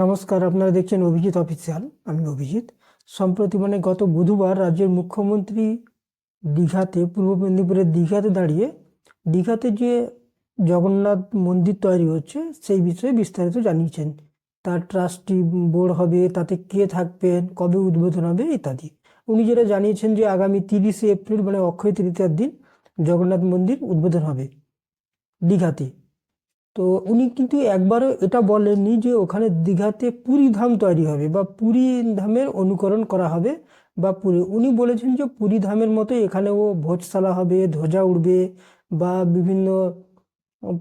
নমস্কার, আপনারা দেখছেন অভিজিৎ অফিসিয়াল, আমি অভিজিৎ। সম্প্রতি মানে গত বুধবার রাজ্যের মুখ্যমন্ত্রী দীঘাতে, পূর্ব মেদিনীপুরের দীঘাতে দাঁড়িয়ে, দীঘাতে যে জগন্নাথ মন্দির তৈরি হচ্ছে, সেই বিষয়ে বিস্তারিত জানিয়েছেন। তার ট্রাস্টি বোর্ড হবে, তাতে কে থাকবেন, কবে উদ্বোধন হবে ইত্যাদি। উনি যেটা জানিয়েছেন যে আগামী তিরিশে এপ্রিল মানে অক্ষয় তৃতীয়ার দিন, জগন্নাথ মন্দির উদ্বোধন হবে দীঘাতে। তো উনি কিন্তু একবারও এটা বলেননি যে ওখানে দীঘাতে পুরী ধাম তৈরি হবে বা পুরী ধামের অনুকরণ করা হবে বা পুরী। উনি বলেছেন যে পুরী ধামের মতো এখানেও ভোজশালা হবে, ধ্বজা উড়বে বা বিভিন্ন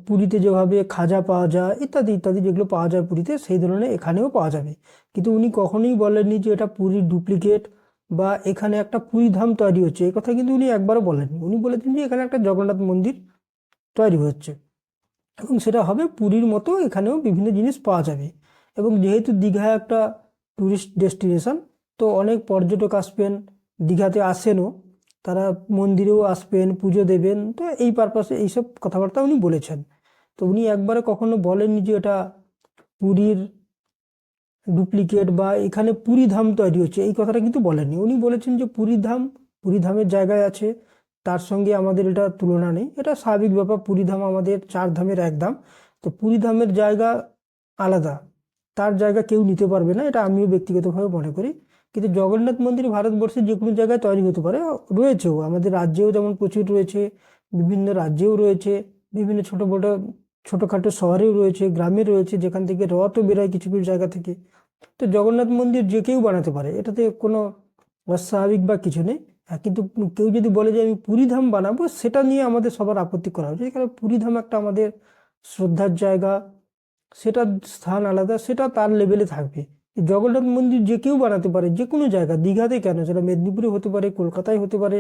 পুরীতে যেভাবে খাজা পাওয়া যায় ইত্যাদি ইত্যাদি যেগুলো পাওয়া যায় পুরীতে সেই ধরনের এখানেও পাওয়া যাবে। কিন্তু উনি কখনোই বলেননি যে এটা পুরীর ডুপ্লিকেট বা এখানে একটা পুরী ধাম তৈরি হচ্ছে। এই কথা কিন্তু উনি একবারও বলেননি। উনি বলেছেন যে এখানে একটা জগন্নাথ মন্দির তৈরি হচ্ছে। এবং সেটা হবে পুরীর মতো এখানেও বিভিন্ন জিনিস পাওয়া যাবে। এবং যেহেতু দীঘা একটা ট্যুরিস্ট ডেস্টিনেশন তো অনেক পর্যটক আসবেন, দীঘাতে আসেনও, তারা মন্দিরেও আসবেন, পুজো দেবেন, তো এই পারপাসে এইসব কথাবার্তা উনি বলেছেন। তো উনি একবারে কখনো বলেননি যে এটা পুরীর ডুপ্লিকেট বা এখানে পুরী ধাম তৈরি হচ্ছে, এই কথাটা কিন্তু বলেননি। উনি বলেছেন যে পুরী ধাম, পুরী ধামের জায়গায় আছে তার সঙ্গে আমাদের এটা তুলনা নেই। এটা স্বাভাবিক ব্যাপার, পুরী ধাম আমাদের চার ধামের এক ধাম। তো পুরী ধামের জায়গা আলাদা, তার জায়গা কেউ নিতে পারবে না, এটা আমিও ব্যক্তিগতভাবে মনে করি। কিন্তু জগন্নাথ মন্দির ভারতবর্ষের যে কোনো জায়গায় তৈরি হতে পারে, রয়েছেও। আমাদের রাজ্যেও যেমন প্রচুর রয়েছে, বিভিন্ন রাজ্যেও রয়েছে, বিভিন্ন ছোটো বড়ো, ছোটোখাটো শহরেও রয়েছে, গ্রামে রয়েছে, যেখান থেকে রথও বেরোয় কিছু কিছু জায়গা থেকে। তো জগন্নাথ মন্দির যে কেউ বানাতে পারে, এটাতে কোনো অস্বাভাবিক বা কিছু নেই। কিন্তু কেউ যদি বলে যে আমি পুরীধাম বানাবো, সেটা নিয়ে আমাদের সবার আপত্তি করা হচ্ছে। এখানে পুরীধাম একটা আমাদের শ্রদ্ধার জায়গা, সেটা স্থান আলাদা, সেটা তার লেভেলে থাকবে। জগন্নাথ মন্দির যে কেউ বানাতে পারে, যে কোনো জায়গা, দীঘাতে কেন? সেটা মেদিনীপুরে হতে পারে, কলকাতায় হতে পারে,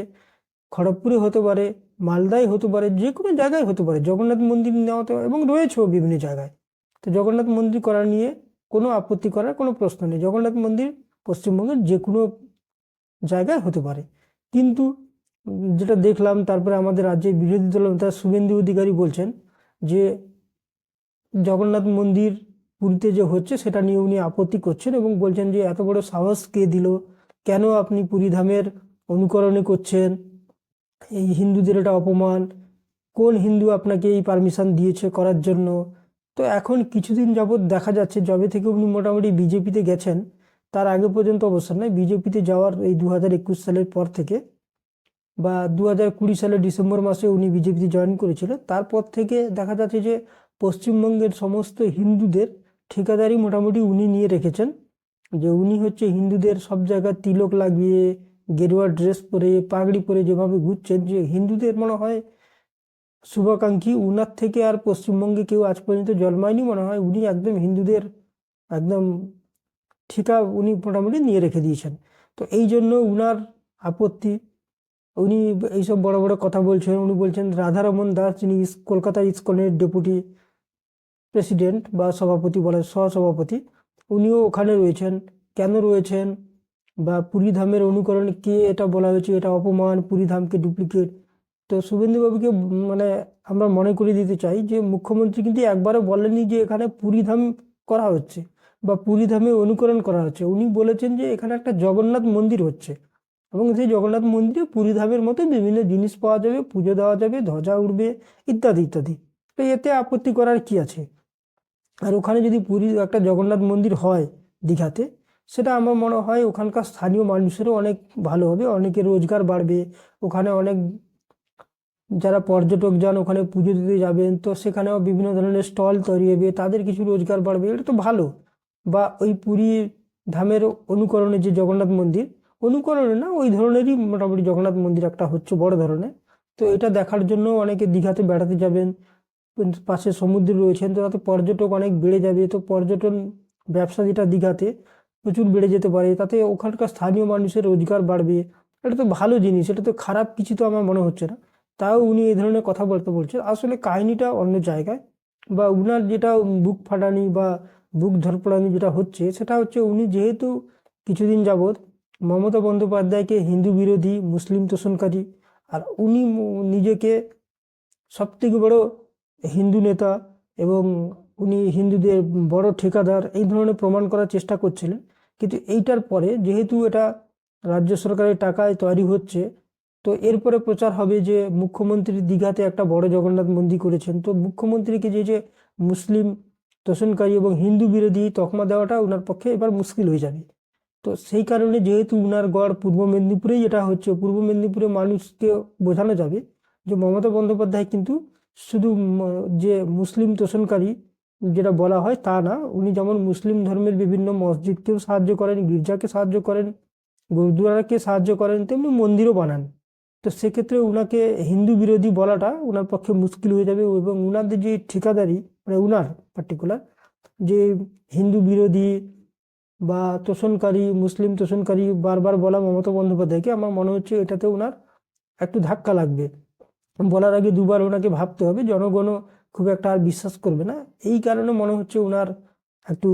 খড়গপুরে হতে পারে, মালদায় হতে পারে, যে কোনো জায়গায় হতে পারে। জগন্নাথ মন্দির নেওয়া হতে এবং রয়েছেও বিভিন্ন জায়গায়। তো জগন্নাথ মন্দির করা নিয়ে কোনো আপত্তি করার কোনো প্রশ্ন নেই। জগন্নাথ মন্দির পশ্চিমবঙ্গের যে কোনো জায়গায় হতে পারে। কিন্তু যেটা দেখলাম, তারপরে আমাদের রাজ্যের বিরোধী দল নেতা শুভেন্দু অধিকারী বলছেন যে জগন্নাথ মন্দির পুরীতে যে হচ্ছে, সেটা নিয়ে উনি আপত্তি করছেন এবং বলছেন যে এত বড় সাহস কে দিল? কেন আপনি পুরীধামের অনুকরণে করছেন? এই হিন্দুদের এটা অপমান। কোন হিন্দু আপনাকে এই পারমিশন দিয়েছে করার জন্য? তো এখন কিছুদিন যাবৎ দেখা যাচ্ছে, যবে থেকে উনি মোটামুটি বিজেপিতে গেছেন তার আগে পর্যন্ত অবশ্য নয় বিজেপিতে যাওয়ার এই দু একুশ সালের পর থেকে বা দু কুড়ি সালের ডিসেম্বর মাসে উনি বিজেপিতে জয়েন করেছিলেন। তারপর থেকে দেখা যাচ্ছে যে পশ্চিমবঙ্গের সমস্ত হিন্দুদের ঠিকাদারি মোটামুটি উনি নিয়ে রেখেছেন। যে উনি হচ্ছে হিন্দুদের সব জায়গায় তিলক লাগিয়ে, গেরুয়া ড্রেস পরে, পাগড়ি পরে যেভাবে ঘুরছেন, যে হিন্দুদের মনে হয় শুভাকাঙ্ক্ষী। উনার থেকে আর পশ্চিমবঙ্গে কেউ আজ পর্যন্ত জন্মায়নি মনে হয়। উনি একদম হিন্দুদের একদম ঠিকা উনি মোটামুটি নিয়ে রেখে দিয়েছেন। তো এই জন্য উনার আপত্তি, উনি এইসব বড় বড় কথা বলছেন, উনি বলছেন রাধারমন দাস, যিনি কলকাতা ইস্কনের ডেপুটি প্রেসিডেন্ট বা সভাপতি বলে, সহসভাপতি, উনিও ওখানে রয়েছেন। কেন রয়েছেন বা পুরীধামের অনুকরণ কে এটা বলা হয়েছে, এটা অপমান, পুরীধামকে ডুপ্লিকেট? তো শুভেন্দুবাবুকে মানে আমরা মনে করিয়ে দিতে চাই যে, মুখ্যমন্ত্রী কিন্তু একবারও বলেননি যে এখানে পুরীধাম করা হচ্ছে। বা পুরীধামে অনুকরণ করা হচ্ছে। উনি বলেছেন যে এখানে একটা জগন্নাথ মন্দির হচ্ছে এবং সেই জগন্নাথ মন্দিরে পুরীধামের মতো বিভিন্ন জিনিস পাওয়া যাবে, পুজো দেওয়া যাবে, ধ্বজা উঠবে, ইত্যাদি ইত্যাদি। তো এতে আপত্তি করার কি আছে? আর ওখানে যদি পুরী একটা জগন্নাথ মন্দির হয় দীঘাতে, সেটা আমার মনে হয় ওখানকার স্থানীয় মানুষেরও অনেক ভালো হবে অনেকের রোজগার বাড়বে, ওখানে অনেক যারা পর্যটক যান ওখানে পুজো দিতে যাবেন, তো সেখানেও বিভিন্ন ধরনের স্টল তৈরি হবে, তাদের কিছু রোজগার বাড়বে, এটা তো ভালো। বা ওই পুরী ধামের অনুকরণে যে জগন্নাথ মন্দির, অনুকরণে না, ওই ধরনেরই মোটামুটি জগন্নাথ মন্দির একটা হচ্ছে বড় ধরনের। তো এটা দেখার জন্য অনেকে দীঘাতে বেড়াতে যাবেন, পাশে সমুদ্র রয়েছেন তো তাতে পর্যটক অনেক বেড়ে যাবে, তো পর্যটন ব্যবসা যেটা দীঘাতে প্রচুর বেড়ে যেতে পারে, তাতে ওখানকার স্থানীয় মানুষের রোজগার বাড়বে। এটা তো ভালো জিনিস, এটা তো খারাপ কিছু তো আমার মনে হচ্ছে না। তাও উনি এই ধরনের কথাবার্তা বলছেন। আসলে কাহিনীটা অন্য জায়গায়, বা উনার যেটা বুক ফাটানি বা বুক ধরপড়ানি যেটা হচ্ছে, সেটা হচ্ছে উনি যেহেতু কিছুদিন যাবৎ মমতা বন্দ্যোপাধ্যায়কে হিন্দু বিরোধী, মুসলিম তোষণকারী, আর উনি নিজেকে সবথেকে বড় হিন্দু নেতা এবং উনি হিন্দুদের বড় ঠিকাদার, এই ধরনের প্রমাণ করার চেষ্টা করছিলেন। কিন্তু এইটার পরে যেহেতু এটা রাজ্য সরকারের টাকায় তৈরি হচ্ছে, তো এরপরে প্রচার হবে যে মুখ্যমন্ত্রী দীঘাতে একটা বড় জগন্নাথ মন্দির করেছেন। তো মুখ্যমন্ত্রীকে যে যে মুসলিম তোষণকারী এবং হিন্দু বিরোধী তকমা দেওয়াটা ওনার পক্ষে এবার মুশকিল হয়ে যাবে। তো সেই কারণে যেহেতু উনার গড় পূর্ব মেদিনীপুরেই, এটা হচ্ছে পূর্ব মেদিনীপুরে মানুষকে বোঝানো যাবে যে মমতা বন্দ্যোপাধ্যায় কিন্তু শুধু যে মুসলিম তোষণকারী যেটা বলা হয় তা না, উনি যেমন মুসলিম ধর্মের বিভিন্ন মসজিদকেও সাহায্য করেন, গির্জাকে সাহায্য করেন, গুরুদুয়ারাকে সাহায্য করেন, তেমনি মন্দিরও বানান। তো সেক্ষেত্রে উনাকে হিন্দু বিরোধী বলাটা উনার পক্ষে মুশকিল হয়ে যাবে এবং উনাদের যে ঠিকাদারি মানে উনার পার্টিকুলার যে হিন্দু বিরোধী বা তোষণকারী, মুসলিম তোষণকারী বারবার বলা মমতা বন্দ্যোপাধ্যায়কে আমার মনে হচ্ছে এটাতে ওনার একটু ধাক্কা লাগবে। বলার আগে দুবার ওনাকে ভাবতে হবে, জনগণও খুব একটা আর বিশ্বাস করবে না। এই কারণে মনে হচ্ছে ওনার একটু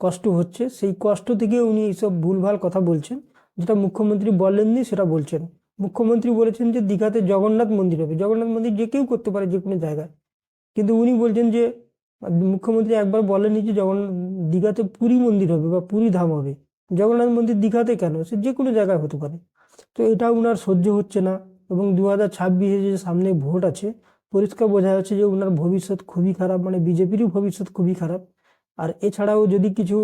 কষ্ট হচ্ছে। সেই কষ্ট থেকে উনি এইসব ভুলভাল কথা বলছেন, যেটা মুখ্যমন্ত্রী বলেননি সেটা বলছেন। মুখ্যমন্ত্রী বলেছেন যে দীঘাতে জগন্নাথ মন্দির হবে। জগন্নাথ মন্দির যে কেউ করতে পারে যে কোনো জায়গায়। কিন্তু উনি বলছেন যে, মুখ্যমন্ত্রী একবার বলেননি যে জগন্নাথ দীঘাতে পুরী মন্দির হবে বা পুরী ধাম হবে। জগন্নাথ মন্দির দীঘাতে কেন? সে যে কোনো জায়গায় হতে পারে। তো এটা উনার সহ্য হচ্ছে না এবং দু হাজার ছাব্বিশে যে সামনে ভোট আছে, পরিষ্কার বোঝা যাচ্ছে যে উনার ভবিষ্যৎ খুবই খারাপ মানে বিজেপিরও ভবিষ্যৎ খুবই খারাপ। আর এছাড়াও যদি কিছু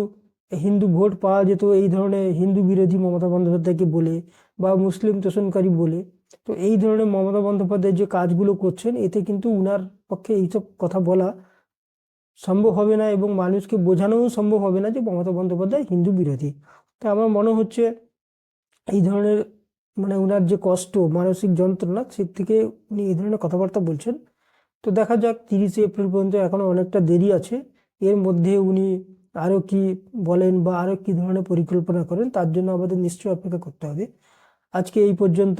হিন্দু ভোট পাওয়া যেত, এই ধরনের হিন্দু বিরোধী মমতা বন্দ্যোপাধ্যায়কে বলে বা মুসলিম তোষণকারী বলে তো এই ধরনের মমতা বন্দ্যোপাধ্যায় যে কাজগুলো করছেন, এতে কিন্তু উনার পক্ষে এইসব কথা বলা সম্ভব হবে না এবং মানুষকে বোঝানোও সম্ভব হবে না যে মমতা বন্দ্যোপাধ্যায় হিন্দু বিরোধী। তা আমার মনে হচ্ছে এই ধরনের মানে ওনার যে কষ্ট, মানসিক যন্ত্রণা সে থেকে উনি এই ধরনের কথাবার্তা বলছেন। তো দেখা যাক, তিরিশে এপ্রিল পর্যন্ত এখনও অনেকটা দেরি আছে। এর মধ্যে উনি আরও কি বলেন বা আরও কি ধরনের পরিকল্পনা করেন, তার জন্য আমাদের নিশ্চয়ই অপেক্ষা করতে হবে। আজকে এই পর্যন্ত।